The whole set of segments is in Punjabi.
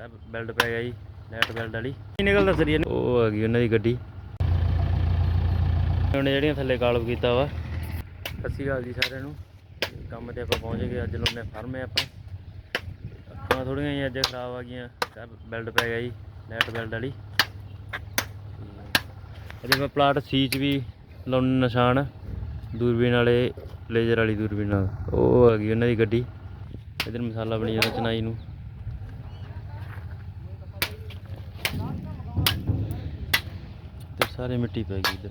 ਕਰ ਬੈਲਟ ਪੈ ਗਿਆ ਜੀ ਲੈਟ ਬੈਲਟ ਵਾਲੀ। ਕੀ ਨਿਕਲਦਾ ਸਰੀਆ ਉਹ ਆ ਗਈ ਉਹਨਾਂ ਦੀ ਗੱਡੀ। ਉਹਨੇ ਜਿਹੜੀਆਂ ਥੱਲੇ ਕਾਲਬ ਕੀਤਾ ਵਾ। ਸਤਿ ਸ਼੍ਰੀ ਅਕਾਲ ਜੀ ਸਾਰਿਆਂ ਨੂੰ। ਕੰਮ ਤੇ ਆਪਾਂ ਪਹੁੰਚ ਗਏ, ਅੱਜ ਲੋਨੇ ਫਰਮ ਹੈ ਆਪਾਂ। ਅੱਖਾਂ ਥੋੜੀਆਂ ਜਿਹੀਆਂ ਅੱਜ ਖਰਾਬ ਆ ਗਈਆਂ ਕਰ ਬੈਲਟ ਪੈ ਗਿਆ ਜੀ ਲੈਟ ਬੈਲਟ ਵਾਲੀ। ਇਹਦੇ ਮੈਂ ਪਲਾਟ ਸੀ ਚ ਵੀ ਲਾਉਣ ਨਿਸ਼ਾਨ, ਦੂਰਬੀਨ ਵਾਲੇ ਲੇਜ਼ਰ ਵਾਲੀ ਦੂਰਬੀਨ ਨਾਲ ਉਹ ਆ ਗਈ ਉਹਨਾਂ ਦੀ ਗੱਡੀ। ਇਧਰ ਮਸਾਲਾ ਬਣੀ ਜਾਂਦਾ ਚਨਾਈ ਨੂੰ ਤੇ ਸਾਰੇ ਮਿੱਟੀ ਪੈ ਗਈ ਇਧਰ।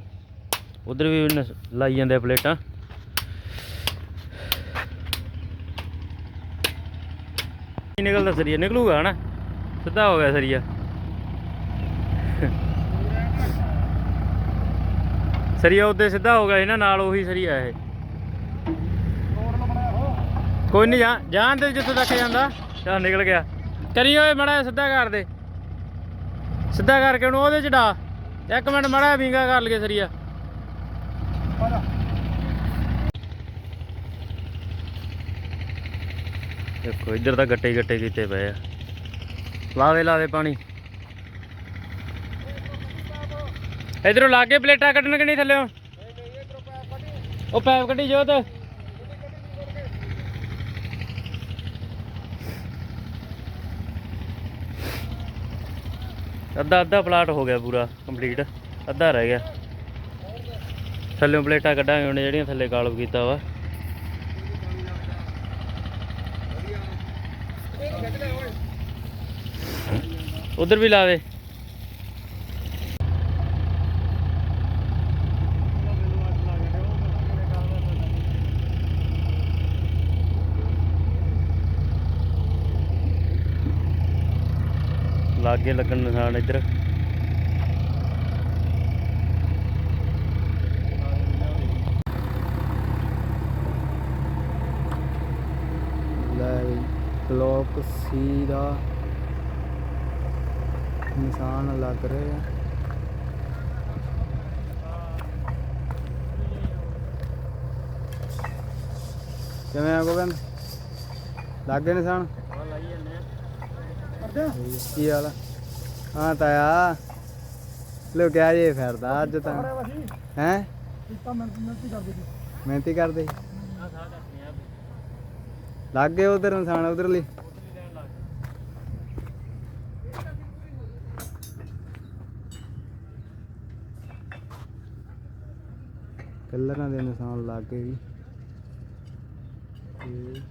ਉਧਰ ਵੀ ਲਾਈ ਜਾਂਦੇ ਆ ਪਲੇਟਾਂ। ਨਿਕਲਦਾ ਸਰੀਆ? ਨਿਕਲੂਗਾ ਹਨਾ? ਸਿੱਧਾ ਹੋ ਗਿਆ ਸਰੀਆ। ਸਰੀਆ ਉੱਤੇ ਸਿੱਧਾ ਹੋ ਗਿਆ ਸੀ ਨਾ, ਨਾਲ ਉਹੀ ਸਰੀਆ ਇਹ। ਕੋਈ ਨਹੀਂ ਜਾ ਜਾਣ ਦੇ ਜਿੱਥੋਂ ਤੱਕ ਜਾਂਦਾ। ਚੱਲ ਨਿਕਲ ਗਿਆ। ਕਰੀ ਓਏ ਮੜਾ ਸਿੱਧਾ ਕਰ ਦੇ। ਸਿੱਧਾ ਕਰਕੇ ਉਹਨੂੰ ਉਹਦੇ ਚ ਡਾ। ਇੱਕ ਮਿੰਟ ਮੜਾ ਵਿੰਗਾ ਕਰ ਲਈਏ ਸਰੀਆ। ਦੇਖੋ, ਇੱਧਰ ਤਾਂ ਗੱਟੇ ਗੱਟੇ ਕੀਤੇ ਪਏ ਆ। ਲਾ ਦੇ ਲਾ ਦੇ ਪਾਣੀ। ਇਧਰੋਂ ਲਾਗੇ ਪਲੇਟਾਂ ਕੱਢਣ ਕਿ ਨਹੀਂ ਥੱਲੇ? ਉਹ ਪੈਪ ਕੱਢੀ ਜੋਤ। ਅੱਧਾ ਅੱਧਾ ਪਲਾਟ ਹੋ ਗਿਆ ਪੂਰਾ ਕੰਪਲੀਟ, ਅੱਧਾ ਰਹਿ ਗਿਆ। ਥੱਲੇੋਂ ਪਲੇਟਾਂ ਕੱਢਾਂਗੇ ਉਹਨੇ ਜਿਹੜੀਆਂ ਥੱਲੇ ਕਾਲਬ ਕੀਤਾ ਵਾ। ਉਧਰ ਵੀ ਲਾਵੇ। ਲਾਗੇ ਲੱਗਣ ਨਿਸ਼ਾਨ ਇੱਧਰ। ਬਲੌਕ ਸੀ ਦਾ ਨਿਸ਼ਾਨ ਲੱਗ ਰਹੇ। ਆ ਕਿਵੇਂ ਆ ਗੋਬਿੰਦ? ਲੱਗ ਗਏ ਨਿਸ਼ਾਨ? ਕੀ ਹਾਲ ਆ ਹਾਂ ਤਾਇਆ। ਲੋ ਕਿਆ ਜੇ ਫਿਰਦਾ ਅੱਜ ਤਾਂ। ਹੈ? ਮਿਹਨਤੀ ਕਰਦੇ ਲੱਗ ਗਏ ਉਧਰ ਨਿਸ਼ਾਨ ਉਧਰਲੀ। ਕਲਰਾਂ ਦੇ ਨਿਸ਼ਾਨ ਲੱਗ ਗਏ ਵੀ ਤੇ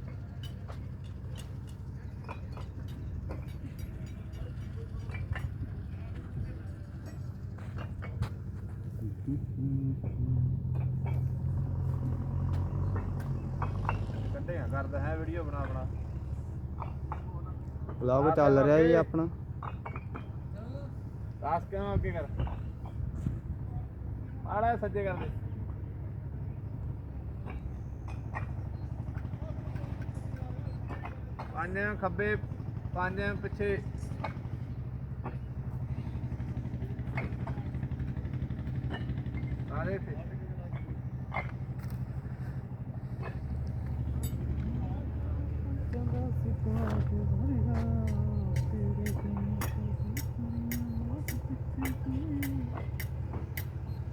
ਕੱਢਿਆ ਕਰਦਾ ਹੈ ਵੀਡੀਓ ਬਣਾ ਬਣਾ। ਵਲੌਗ ਚੱਲ ਰਿਹਾ ਜੀ ਆਪਣਾ। ਕਾਸ ਕਿਉਂ ਅੱਗੇ ਕਰ। ਆੜਾ ਸੱਜੇ ਕਰ ਦੇ। ਪੰਜ ਖੱਬੇ ਪੰਜ ਪਿੱਛੇ। ਸਾਰੇ ਤੇ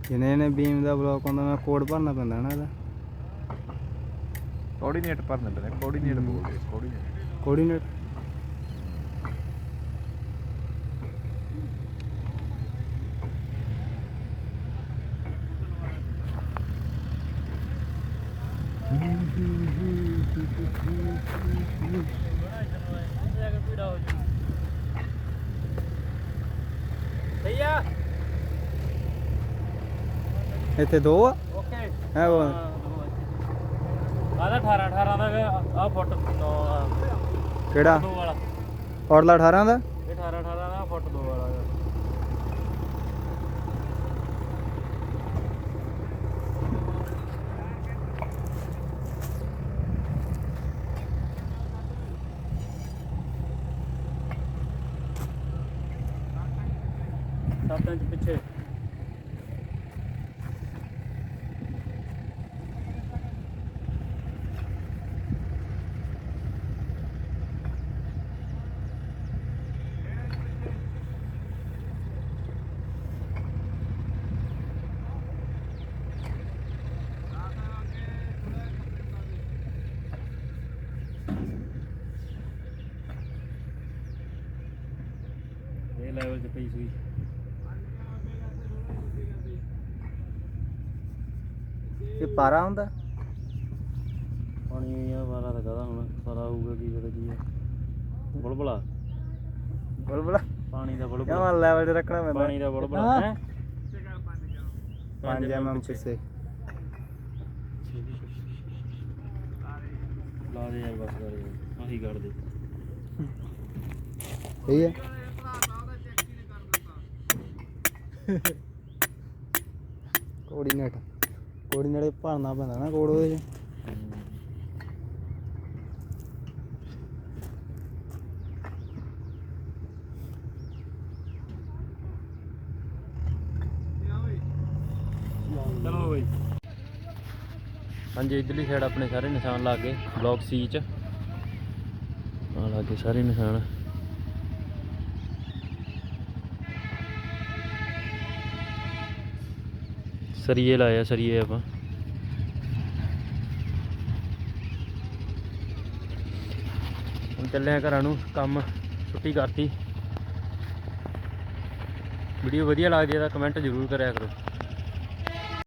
ਜਿਹਨੇ ਇਹਨੇ ਬੀਮ ਦਾ ਬਲੌਕ ਆਉਂਦਾ ਮੈਂ ਕੋਡ ਭਰਨਾ ਪੈਂਦਾ ਨਾ ਇਹਦਾ ਕੋਆਰਡੀਨੇਟ ਭਰਨੇ ਪੈਣੇ ਕੋਆਰਡੀਨੇਟ ਬੋਲਦੇ ਕੋਆਰਡੀਨੇਟ ਕੋਆਰਡੀਨੇਟ ਇੱਥੇ ਦੋ ਆ? ਓਕੇ ਹੈ ਉਹ। ਆਦਾ 18 18 ਦਾ ਆ ਫੁੱਟ ਨੌ ਕਿਹੜਾ? ਦੋ ਵਾਲਾ। ਔਰਲਾ 18 ਦਾ? ਇਹ 18 18 ਦਾ ਫੁੱਟ ਦੋ ਵਾਲਾ ਬਾਤਾਂ 'ਚ ਪਿੱਛੇ level the pace we ਇਹ ਪਾਰਾ ਹੁੰਦਾ? ਪਾਣੀ ਆ ਵਾਰਾ ਤਾਂ ਕਹਦਾ ਹੁਣ? ਸਾਰਾ ਹੋਊਗਾ ਕੀ ਪਤਾ ਕੀ ਹੈ ਬੁਲਬੁਲਾ। ਬੁਲਬੁਲਾ? ਪਾਣੀ ਦਾ ਬੁਲਬੁਲਾ। ਕਿਉਂ ਲੈਵਲ 'ਤੇ ਰੱਖਣਾ ਪੈਂਦਾ? ਪਾਣੀ ਦਾ ਬੁਲਬੁਲਾ ਹਾਂ। ਹੈ? 5 mm ਪਿੱਛੇ ਲਾ ਦੇ ਯਾਰ ਬਸ ਕਰ ਯਾਰ। ਆਹੀ ਕੱਢ ਦੇ। ਸਹੀ ਹੈ ਕੋਆਰਡੀਨੇਟ ਕੋਆਰਡੀਨੇਟ ਭਰਨਾ ਪੈਂਦਾ ਨਾ ਕੋਡ ਉਹਦੇ 'ਚ। ਚਲੋ ਬਈ। ਹਾਂਜੀ ਇਧਰਲੀ ਸਾਈਡ ਆਪਣੇ ਸਾਰੇ ਨਿਸ਼ਾਨ ਲਾ ਕੇ ਬਲੌਕ ਸੀ ਚ। ਆ ਲਾ ਕੇ ਸਾਰੇ ਨਿਸ਼ਾਨ। ਸਰੀਏ ਲਾਇਆ, ਸਰੀਏ ਆਪਾਂ। ਹੁਣ ਚੱਲੇ ਆ ਘਰਾਂ ਨੂੰ, ਕੰਮ ਛੁੱਟੀ ਕਰਤੀ। ਵੀਡੀਓ ਵਧੀਆ ਲੱਗਦੀ ਹੈ ਤਾਂ ਕਮੈਂਟ ਜ਼ਰੂਰ ਕਰਿਆ ਕਰੋ।